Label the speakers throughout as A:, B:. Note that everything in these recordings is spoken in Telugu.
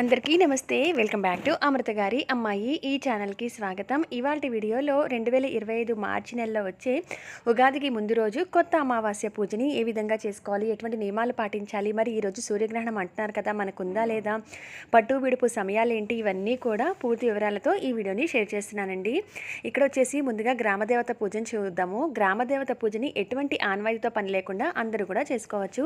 A: అందరికీ నమస్తే. వెల్కమ్ బ్యాక్ టు అమృత గారి అమ్మాయి. ఈ ఛానల్కి స్వాగతం. ఇవాళ వీడియోలో రెండు వేల ఇరవై ఐదు మార్చి నెలలో వచ్చే ఉగాదికి ముందు రోజు కొత్త అమావాస్య పూజని ఏ విధంగా చేసుకోవాలి ఎటువంటి నియమాలు పాటించాలి మరి ఈరోజు సూర్యగ్రహణం అంటున్నారు కదా మనకుందా లేదా పట్టు విడుపు సమయాలు ఏంటి ఇవన్నీ కూడా పూర్తి వివరాలతో ఈ వీడియోని షేర్ చేస్తున్నానండి. ఇక్కడ వచ్చేసి ముందుగా గ్రామదేవత పూజను చూద్దాము. గ్రామదేవత పూజని ఎటువంటి ఆన్వాయితో పని లేకుండా అందరూ కూడా చేసుకోవచ్చు.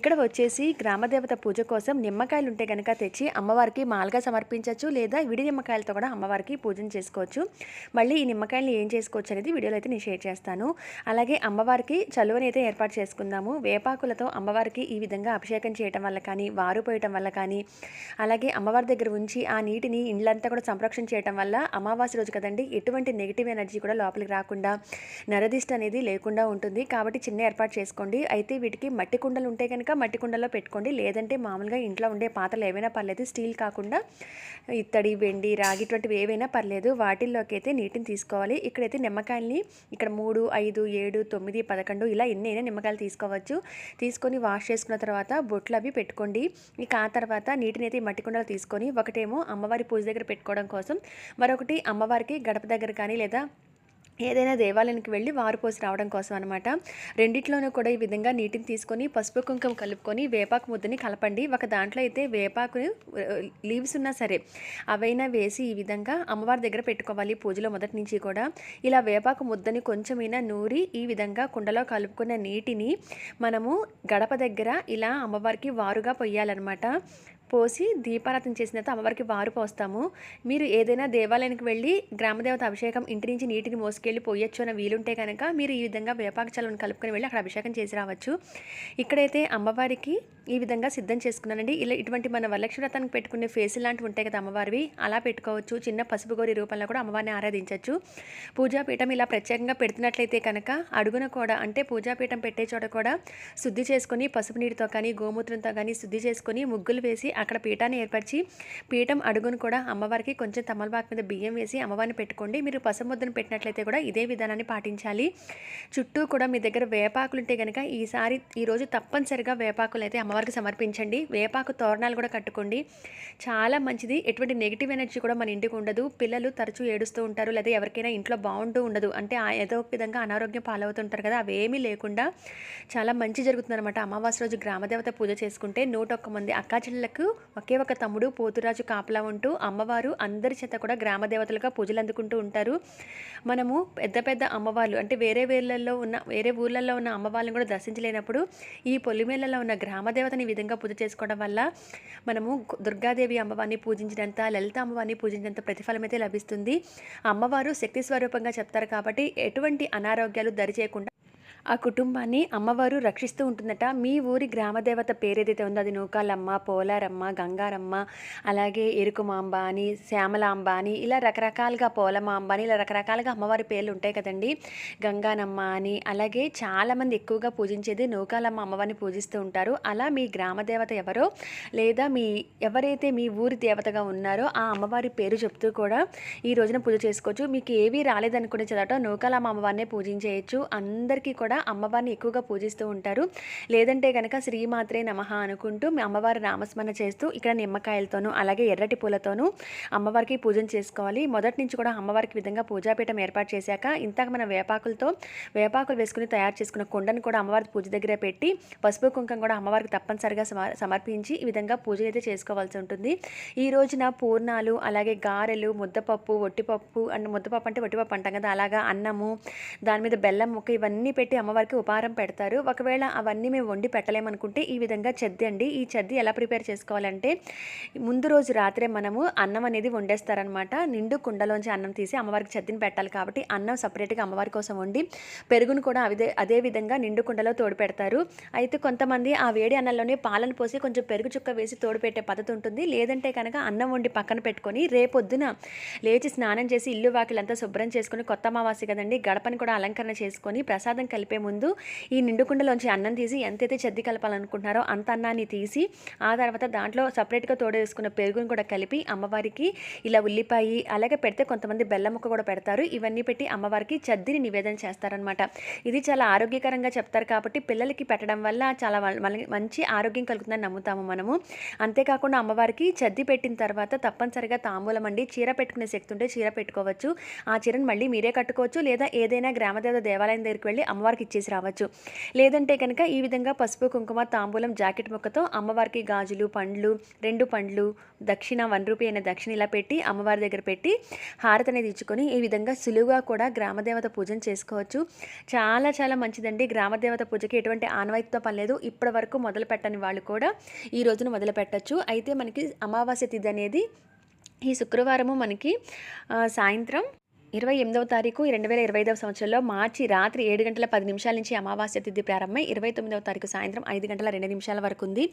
A: ఇక్కడ వచ్చేసి గ్రామదేవత పూజ కోసం నిమ్మకాయలు ఉంటే కనుక తెచ్చి అమ్మ అమ్మవారికి మాలగా సమర్పించవచ్చు లేదా విడి నిమ్మకాయలతో కూడా అమ్మవారికి పూజను చేసుకోవచ్చు. మళ్ళీ ఈ నిమ్మకాయలను ఏం చేసుకోవచ్చు అనేది వీడియోలో అయితే నేను షేర్ చేస్తాను. అలాగే అమ్మవారికి చలువని అయితే ఏర్పాటు చేసుకుందాము. వేపాకులతో అమ్మవారికి ఈ విధంగా అభిషేకం చేయటం వల్ల కానీ వారు పోయటం వల్ల కానీ అలాగే అమ్మవారి దగ్గర ఉంచి ఆ నీటిని ఇండ్లంతా కూడా సంరక్షణ చేయటం వల్ల అమావాస్య రోజు కదండి ఎటువంటి నెగిటివ్ ఎనర్జీ కూడా లోపలికి రాకుండా నరదిష్ట అనేది లేకుండా ఉంటుంది. కాబట్టి చిన్న ఏర్పాటు చేసుకోండి. అయితే వీటికి మట్టి కుండలు ఉంటే కనుక మట్టి కుండలో పెట్టుకోండి. లేదంటే మామూలుగా ఇంట్లో ఉండే పాత్రలు ఏవైనా పర్లేదు స్టీల్ కాకుండా ఇత్తడి వెండి రాగి ఇటువంటివి ఏవైనా పర్లేదు. వాటిల్లోకి అయితే నీటిని తీసుకోవాలి. ఇక్కడైతే నిమ్మకాయల్ని ఇక్కడ మూడు ఐదు ఏడు తొమ్మిది పదకొండు ఇలా ఎన్నైనా నిమ్మకాయలు తీసుకోవచ్చు. తీసుకొని వాష్ చేసుకున్న తర్వాత బొట్లు అవి పెట్టుకోండి. ఇక ఆ తర్వాత నీటిని అయితే మట్టి కుండలు తీసుకొని ఒకటేమో అమ్మవారి పూజ దగ్గర పెట్టుకోవడం కోసం మరొకటి అమ్మవారికి గడప దగ్గర కానీ లేదా ఏదైనా దేవాలయానికి వెళ్ళి వారు పోసి రావడం కోసం అనమాట రెండిట్లోనూ కూడా ఈ విధంగా నీటిని తీసుకొని పసుపు కుంకుమ కలుపుకొని వేపాకు ముద్దని కలపండి. ఒక దాంట్లో అయితే వేపాకు లీవ్స్ ఉన్నా సరే అవైనా వేసి ఈ విధంగా అమ్మవారి దగ్గర పెట్టుకోవాలి పూజలో మొదటి నుంచి కూడా. ఇలా వేపాకు ముద్దని కొంచెమైనా నూరి ఈ విధంగా కుండలో కలుపుకున్న నీటిని మనము గడప దగ్గర ఇలా అమ్మవారికి వారుగా పొయ్యాలన్నమాట. పోసి దీపారాధన చేసిన తర్వాత అమ్మవారికి వారు పోస్తాము. మీరు ఏదైనా దేవాలయానికి వెళ్ళి గ్రామదేవత అభిషేకం ఇంటి నుంచి నీటిని మోసుకెళ్ళి పోయొచ్చు అన్న వీలుంటే కనుక మీరు ఈ విధంగా వేపాక కలుపుకొని వెళ్ళి అక్కడ అభిషేకం చేసి రావచ్చు. ఇక్కడైతే అమ్మవారికి ఈ విధంగా సిద్ధం చేసుకున్నానండి. ఇలా ఇటువంటి మన వరలక్ష్మి వ్రతానికి పెట్టుకునే ఫేస్ లాంటివి ఉంటాయి కదా అమ్మవారివి అలా పెట్టుకోవచ్చు. చిన్న పసుపు గోరి రూపంలో కూడా అమ్మవారిని ఆరాధించవచ్చు. పూజాపీఠం ఇలా ప్రత్యేకంగా పెడుతున్నట్లయితే కనుక అడుగున కూడా అంటే పూజాపీఠం పెట్టే చోట కూడా శుద్ధి చేసుకొని పసుపు నీటితో కానీ గోమూత్రంతో కానీ శుద్ధి చేసుకొని ముగ్గులు వేసి అక్కడ పీఠాన్ని ఏర్పరిచి పీఠం అడుగును కూడా అమ్మవారికి కొంచెం తమలబాకు మీద బియ్యం వేసి అమ్మవారిని పెట్టుకోండి. మీరు పసుపు పెట్టినట్లయితే కూడా ఇదే విధానాన్ని పాటించాలి. చుట్టూ కూడా మీ దగ్గర వేపాకులు ఉంటే కనుక ఈసారి ఈరోజు తప్పనిసరిగా వేపాకులు అయితే అమ్మవారికి సమర్పించండి. వేపాకు తోరణాలు కూడా కట్టుకోండి. చాలా మంచిది. ఎటువంటి నెగిటివ్ ఎనర్జీ కూడా మన ఇంటికి ఉండదు. పిల్లలు తరచూ ఏడుస్తూ ఉంటారు. లేదా ఎవరికైనా ఇంట్లో బాగుంటూ ఉండదు. అంటే ఆ ఏదో ఒక విధంగా అనారోగ్యం పాలవుతుంటారు కదా అవేమీ లేకుండా చాలా మంచి జరుగుతుంది అనమాట అమావాస్య రోజు గ్రామదేవత పూజ చేసుకుంటే నూట ఒక్క మంది అక్కా ఒకే ఒక తమ్ముడు పోతురాజు కాపలా ఉంటూ అమ్మవారు అందరి చేత కూడా గ్రామదేవతలుగా పూజలు అందుకుంటూ ఉంటారు. మనము పెద్ద పెద్ద అమ్మవార్లు అంటే వేరే వేర్లలో ఉన్న వేరే ఊర్లలో ఉన్న అమ్మవార్లను కూడా దర్శించలేనప్పుడు ఈ పొలిమేళ్ళలో ఉన్న గ్రామదేవతని దేవతని విధంగా పూజ చేసుకోవడం వల్ల మనము దుర్గాదేవి అమ్మవారిని పూజించినంత లలిత అమ్మవారిని పూజించినంత ప్రతిఫలం అయితే లభిస్తుంది. అమ్మవారు శక్తి స్వరూపంగా చెప్తారు కాబట్టి ఎటువంటి అనారోగ్యాలు దరి చేయకుండా ఆ కుటుంబాన్ని అమ్మవారు రక్షిస్తూ ఉంటుందట. మీ ఊరి గ్రామదేవత పేరు ఏదైతే ఉందో అది నూకాలమ్మ పోలారమ్మ గంగారమ్మ అలాగే ఎరుకుమాంబ అని శ్యామలాంబ అని ఇలా రకరకాలుగా పోలమాంబ అని ఇలా రకరకాలుగా అమ్మవారి పేర్లు ఉంటాయి కదండి. గంగానమ్మ అని అలాగే చాలామంది ఎక్కువగా పూజించేది నూకాలమ్మ అమ్మవారిని పూజిస్తూ ఉంటారు. అలా మీ గ్రామదేవత ఎవరో లేదా మీ ఎవరైతే మీ ఊరి దేవతగా ఉన్నారో ఆ అమ్మవారి పేరు చెప్తూ కూడా ఈ రోజున పూజ చేసుకోవచ్చు. మీకు ఏవి రాలేదనుకునే చదవటం నూకాలమ్మ అమ్మవారినే పూజించేయచ్చు. అందరికీ కూడా అమ్మవారిని ఎక్కువగా పూజిస్తూ ఉంటారు. లేదంటే కనుక శ్రీమాత్రే నమ అనుకుంటూ మీ అమ్మవారి నామస్మరణ చేస్తూ ఇక్కడ నిమ్మకాయలతోనూ అలాగే ఎర్రటి పూలతోనూ అమ్మవారికి పూజన చేసుకోవాలి. మొదటి నుంచి కూడా అమ్మవారికి విధంగా పూజాపీఠం ఏర్పాటు చేశాక ఇంతక మన వేపాకులతో వేపాకులు వేసుకుని తయారు చేసుకున్న కుండను కూడా అమ్మవారి పూజ దగ్గర పెట్టి పసుపు కుంకం కూడా అమ్మవారికి తప్పనిసరిగా సమర్పించి ఈ విధంగా పూజ అయితే చేసుకోవాల్సి ఉంటుంది. ఈ రోజున పూర్ణాలు అలాగే గారెలు ముద్దపప్పు ఒట్టిపప్పు అండ్ ముద్దపప్పు అంటే ఒట్టిపప్పు అంటాం కదా అలాగా అన్నము దాని మీద బెల్లం ముక్క ఇవన్నీ పెట్టి అమ్మవారికి ఉపహారం పెడతారు. ఒకవేళ అవన్నీ మేము వండి పెట్టలేమనుకుంటే ఈ విధంగా చెద్ది అండి. ఈ చెద్ది ఎలా ప్రిపేర్ చేసుకోవాలంటే ముందు రోజు రాత్రే మనము అన్నం అనేది వండేస్తారనమాట. నిండు కుండలోంచి అన్నం తీసి అమ్మవారికి చెద్దిని పెట్టాలి కాబట్టి అన్నం సపరేట్గా అమ్మవారి కోసం వండి పెరుగును కూడా అదే అదే విధంగా నిండు కుండలో తోడు పెడతారు. అయితే కొంతమంది ఆ వేడి అన్నంలోనే పాలను పోసి కొంచెం పెరుగు చుక్క వేసి తోడు పెట్టే పద్ధతి ఉంటుంది. లేదంటే కనుక అన్నం వండి పక్కన పెట్టుకొని రేపొద్దున లేచి స్నానం చేసి ఇల్లు వాకిలంతా శుభ్రం చేసుకొని కొత్త అమావాస్య కదండి గడపని కూడా అలంకరణ చేసుకొని ప్రసాదం కలిపి కలిపే ముందు ఈ నిండుకుండలోంచి అన్నం తీసి ఎంతైతే చెద్ది కలపాలనుకుంటున్నారో అంత అన్నాన్ని తీసి ఆ తర్వాత దాంట్లో సపరేట్గా తోడేసుకున్న పెరుగును కూడా కలిపి అమ్మవారికి ఇలా ఉల్లిపాయ అలాగే పెడితే కొంతమంది బెల్లం ముక్క కూడా పెడతారు. ఇవన్నీ పెట్టి అమ్మవారికి చద్దిని నివేదన చేస్తారనమాట ఇది చాలా ఆరోగ్యకరంగా చెప్తారు కాబట్టి పిల్లలకి పెట్టడం వల్ల చాలా మంచి ఆరోగ్యం కలుగుతుందని నమ్ముతాము మనము. అంతేకాకుండా అమ్మవారికి చద్ది పెట్టిన తర్వాత తప్పనిసరిగా తాంబూలం అండి చీర పెట్టుకునే శక్తి ఉంటే చీర పెట్టుకోవచ్చు. ఆ చీరను మళ్ళీ మీరే కట్టుకోవచ్చు లేదా ఏదైనా గ్రామదేవత దేవాలయం దగ్గరికి వెళ్ళి అమ్మవారికి ఇచ్చేసి రావచ్చు. లేదంటే కనుక ఈ విధంగా పసుపు కుంకుమ తాంబూలం జాకెట్ ముక్కతో అమ్మవారికి గాజులు పండ్లు రెండు పండ్లు దక్షిణ వన్ రూపీ అయిన దక్షిణ ఇలా పెట్టి అమ్మవారి దగ్గర పెట్టి హారతి అనేది ఇచ్చుకొని ఈ విధంగా సులువుగా కూడా గ్రామదేవత పూజను చేసుకోవచ్చు. చాలా చాలా మంచిదండి. గ్రామదేవత పూజకి ఎటువంటి ఆనవాయితీతో పని లేదు. ఇప్పటి వరకు మొదలు పెట్టని వాళ్ళు కూడా ఈ రోజున మొదలు పెట్టచ్చు. అయితే మనకి అమావాస్య తిథి అనేది ఈ శుక్రవారము మనకి సాయంత్రం ఇరవై ఎనిమిదవ తారీఖు రెండు వేల ఇరవై ఐదవ సంవత్సరంలో మార్చి రాత్రి ఏడు గంటల పది నిమిషాల నుంచి అమావాస్య తిథి ప్రారంభమై ఇరవై తొమ్మిదవ తారీఖు సాయంత్రం ఐదు గంటల రెండు నిమిషాల వరకు ఉంది.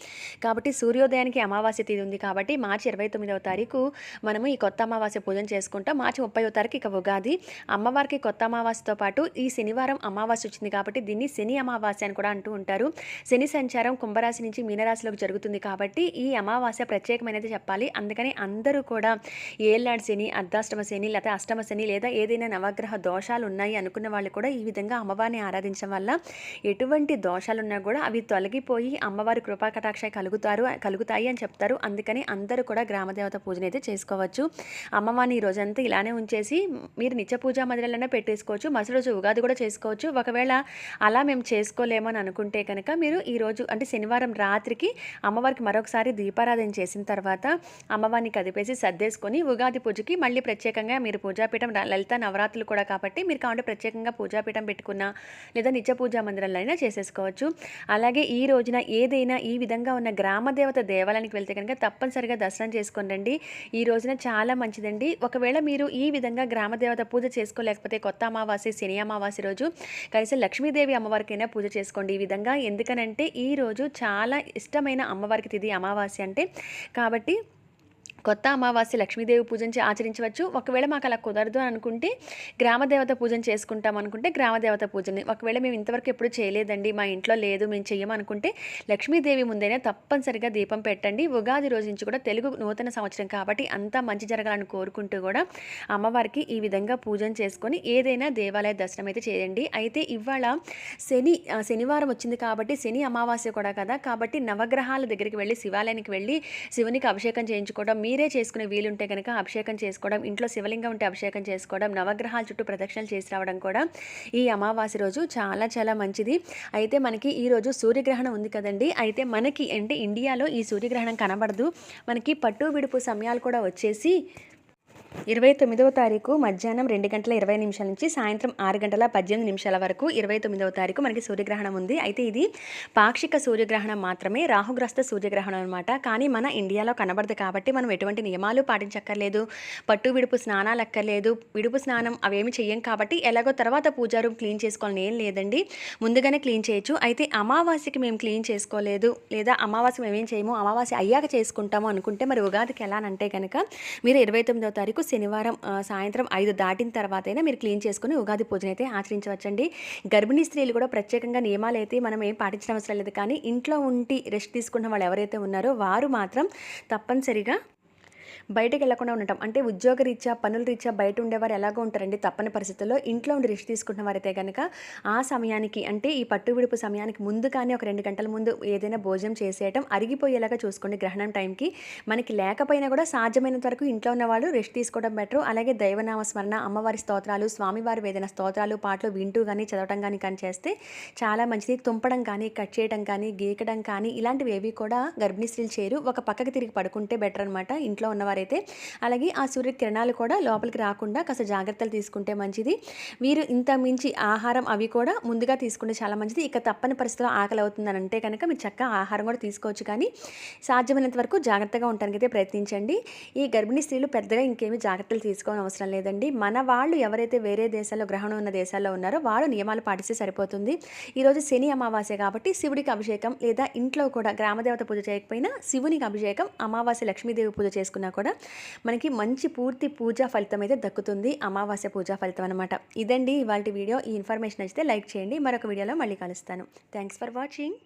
A: కాబట్టి సూర్యోదయానికి అమావాస్య తిథి ఉంది కాబట్టి మార్చి ఇరవై తొమ్మిదవ తారీఖు మనము ఈ కొత్త అమావాస్య పూజను చేసుకుంటాం. మార్చి ముప్పైవ తారీఖు ఇక ఉగాది. అమ్మవారికి కొత్త అమావాస్యతో పాటు ఈ శనివారం అమావాస్య వచ్చింది కాబట్టి దీన్ని శని అమావాస్య అని కూడా అంటూ ఉంటారు. శని సంచారం కుంభరాశి నుంచి మీనరాశిలోకి జరుగుతుంది కాబట్టి ఈ అమావాస్య ప్రత్యేకమైనది చెప్పాలి. అందుకని అందరూ కూడా ఏళ్ళాడు శని అర్ధాష్టమ శని లేదా అష్టమ శని లేదా ఏదైనా నవగ్రహ దోషాలు ఉన్నాయి అనుకున్న వాళ్ళు కూడా ఈ విధంగా అమ్మవారిని ఆరాధించడం వల్ల ఎటువంటి దోషాలు ఉన్నా కూడా అవి తొలగిపోయి అమ్మవారి కృపా కటాక్ష కలుగుతారు కలుగుతాయి అని చెప్తారు. అందుకని అందరూ కూడా గ్రామదేవత పూజను అయితే చేసుకోవచ్చు. అమ్మవారిని ఈ రోజంతా ఇలానే ఉంచేసి మీరు నిత్య పూజా మందిరాలనే పెట్టేసుకోవచ్చు. మరుసటి రోజు ఉగాది కూడా చేసుకోవచ్చు. ఒకవేళ అలా మేము చేసుకోలేమని అనుకుంటే కనుక మీరు ఈ రోజు అంటే శనివారం రాత్రికి అమ్మవారికి మరొకసారి దీపారాధన చేసిన తర్వాత అమ్మవారిని కదిపేసి సర్దేసుకొని ఉగాది పూజకి మళ్ళీ ప్రత్యేకంగా మీరు పూజాపీఠం లలిత నవరాత్రులు కూడా కాబట్టి మీరు కావాలంటే ప్రత్యేకంగా పూజాపీఠం పెట్టుకున్నా లేదా నిత్య పూజా మందిరంలో అయినా చేసేసుకోవచ్చు. అలాగే ఈ రోజున ఏదైనా ఈ విధంగా ఉన్న గ్రామదేవత దేవాలయానికి వెళ్తే కనుక తప్పనిసరిగా దర్శనం చేసుకొని రండి. ఈ రోజున చాలా మంచిదండి. ఒకవేళ మీరు ఈ విధంగా గ్రామదేవత పూజ చేసుకోలేకపోతే కొత్త అమావాస్య శని అమావాస్య రోజు కనీసం లక్ష్మీదేవి అమ్మవారికైనా పూజ చేసుకోండి ఈ విధంగా. ఎందుకనంటే ఈ రోజు చాలా ఇష్టమైన అమ్మవారికి తిది అమావాస్య అంటే కాబట్టి కొత్త అమావాస్య లక్ష్మీదేవి పూజించి ఆచరించవచ్చు. ఒకవేళ మాకు అలా కుదరదు అని అనుకుంటే గ్రామదేవత పూజను చేసుకుంటాం అనుకుంటే గ్రామదేవత పూజని. ఒకవేళ మేము ఇంతవరకు ఎప్పుడు చేయలేదండి మా ఇంట్లో లేదు మేము చెయ్యమనుకుంటే లక్ష్మీదేవి ముందైనా తప్పనిసరిగా దీపం పెట్టండి. ఉగాది రోజు నుంచి కూడా తెలుగు నూతన సంవత్సరం కాబట్టి అంతా మంచి జరగాలని కోరుకుంటూ కూడా అమ్మవారికి ఈ విధంగా పూజను చేసుకొని ఏదైనా దేవాలయ దర్శనం అయితే చేయండి. అయితే ఇవాళ శని శనివారం వచ్చింది కాబట్టి శని అమావాస్య కూడా కదా. కాబట్టి నవగ్రహాల దగ్గరికి వెళ్ళి శివాలయానికి వెళ్ళి శివునికి అభిషేకం చేయించుకోవడం మీరే చేసుకునే వీలుంటే కనుక అభిషేకం చేసుకోవడం ఇంట్లో శివలింగం ఉంటే అభిషేకం చేసుకోవడం నవగ్రహాల చుట్టూ ప్రదక్షిణలు చేసి రావడం కూడా ఈ అమావాస్య రోజు చాలా చాలా మంచిది. అయితే మనకి ఈ రోజు సూర్యగ్రహణం ఉంది కదండి. అయితే మనకి అంటే ఇండియాలో ఈ సూర్యగ్రహణం కనబడదు. మనకి పట్టు విడుపు సమయాలు కూడా వచ్చేసి ఇరవై తొమ్మిదవ తారీఖు మధ్యాహ్నం రెండు గంటల ఇరవై నిమిషాల నుంచి సాయంత్రం ఆరు గంటల పద్దెనిమిది నిమిషాల వరకు ఇరవై తొమ్మిదవ తారీఖు మనకి సూర్యగ్రహణం ఉంది. అయితే ఇది పాక్షిక సూర్యగ్రహణం మాత్రమే రాహుగ్రస్త సూర్యగ్రహణం అనమాట కానీ మన ఇండియాలో కనబడదు కాబట్టి మనం ఎటువంటి నియమాలు పాటించక్కర్లేదు పట్టు విడుపు స్నానాలు అక్కర్లేదు. విడుపు స్నానం అవేమి చెయ్యం కాబట్టి ఎలాగో తర్వాత పూజా రూమ్ క్లీన్ చేసుకోవాలని ఏం లేదండి. ముందుగానే క్లీన్ చేయొచ్చు. అయితే అమావాస్యకి మేము క్లీన్ చేసుకోలేదు లేదా అమావాస్య మేమేం చేయము అమావాస్య అయ్యాక చేసుకుంటాము అనుకుంటే మరి ఉగాదికి ఎలా అంటే కనుక మీరు ఇరవై తొమ్మిదవ తారీఖు శనివారం సాయంత్రం ఐదు దాటిన తర్వాత అయినా మీరు క్లీన్ చేసుకుని ఉగాది పూజన అయితే ఆచరించవచ్చండి. గర్భిణీ స్త్రీలు కూడా ప్రత్యేకంగా నియమాలు అయితే మనం ఏం పాటించడం అవసరం లేదు. కానీ ఇంట్లో ఉండి రెస్ట్ తీసుకున్న వాళ్ళు ఎవరైతే ఉన్నారో వారు మాత్రం తప్పనిసరిగా బయటకు వెళ్ళకుండా ఉండటం. అంటే ఉద్యోగ రీత్యా పనుల రీత్యా బయట ఉండేవారు ఎలాగో ఉంటారండి తప్పని పరిస్థితుల్లో ఇంట్లో ఉండి రెస్ట్ తీసుకున్న వారైతే కనుక ఆ సమయానికి అంటే ఈ పట్టు విడుపు సమయానికి ముందు కానీ ఒక రెండు గంటల ముందు ఏదైనా భోజనం చేసేయటం అరిగిపోయేలాగా చూసుకోండి గ్రహణం టైంకి. మనకి లేకపోయినా కూడా సాధ్యమైనంత వరకు ఇంట్లో ఉన్న వాళ్ళు రెస్ట్ తీసుకోవడం బెటర్. అలాగే దైవనామ స్మరణ అమ్మవారి స్తోత్రాలు స్వామివారి వేదన స్తోత్రాలు పాటలు వింటూ కానీ చదవటం కానీ కానీ చేస్తే చాలా మంచిది. తుంపడం కానీ కట్ చేయడం కానీ గీకడం కానీ ఇలాంటివి ఏవి కూడా గర్భిణీ స్త్రీలు చేయరు. ఒక పక్కకి తిరిగి పడుకుంటే బెటర్ అనమాట ఇంట్లో ఉన్న ఉన్నవారైతే అలాగే ఆ సూర్యకిరణాలు కూడా లోపలికి రాకుండా కాస్త జాగ్రత్తలు తీసుకుంటే మంచిది. వీరు ఇంత మించి ఆహారం అవి కూడా ముందుగా తీసుకుంటే చాలా మంచిది. ఇక తప్పని పరిస్థితిలో ఆకలి అవుతుందని అంటే కనుక మీరు చక్కగా ఆహారం కూడా తీసుకోవచ్చు కానీ సాధ్యమైనంత వరకు జాగ్రత్తగా ఉండడానికి అయితే ప్రయత్నించండి. ఈ గర్భిణీ స్త్రీలు పెద్దగా ఇంకేమి జాగ్రత్తలు తీసుకోవడం అవసరం లేదండి. మన వాళ్ళు ఎవరైతే వేరే దేశాల్లో గ్రహణం ఉన్న దేశాల్లో ఉన్నారో వాళ్ళు నియమాలు పాటిస్తే సరిపోతుంది. ఈరోజు శని అమావాస్య కాబట్టి శివుడికి అభిషేకం లేదా ఇంట్లో కూడా గ్రామదేవత పూజ చేయకపోయినా శివునికి అభిషేకం అమావాస్య లక్ష్మీదేవి పూజ చేసుకున్నా కూడా కూడా మనకి మంచి పూర్తి పూజా ఫలితం అయితే దక్కుతుంది. అమావాస్య పూజా ఫలితం అనమాట ఇదండి ఇవాళ వీడియో. ఈ ఇన్ఫర్మేషన్ నచ్చితే లైక్ చేయండి. మరొక వీడియోలో మళ్ళీ కలుస్తాను. Thanks for watching.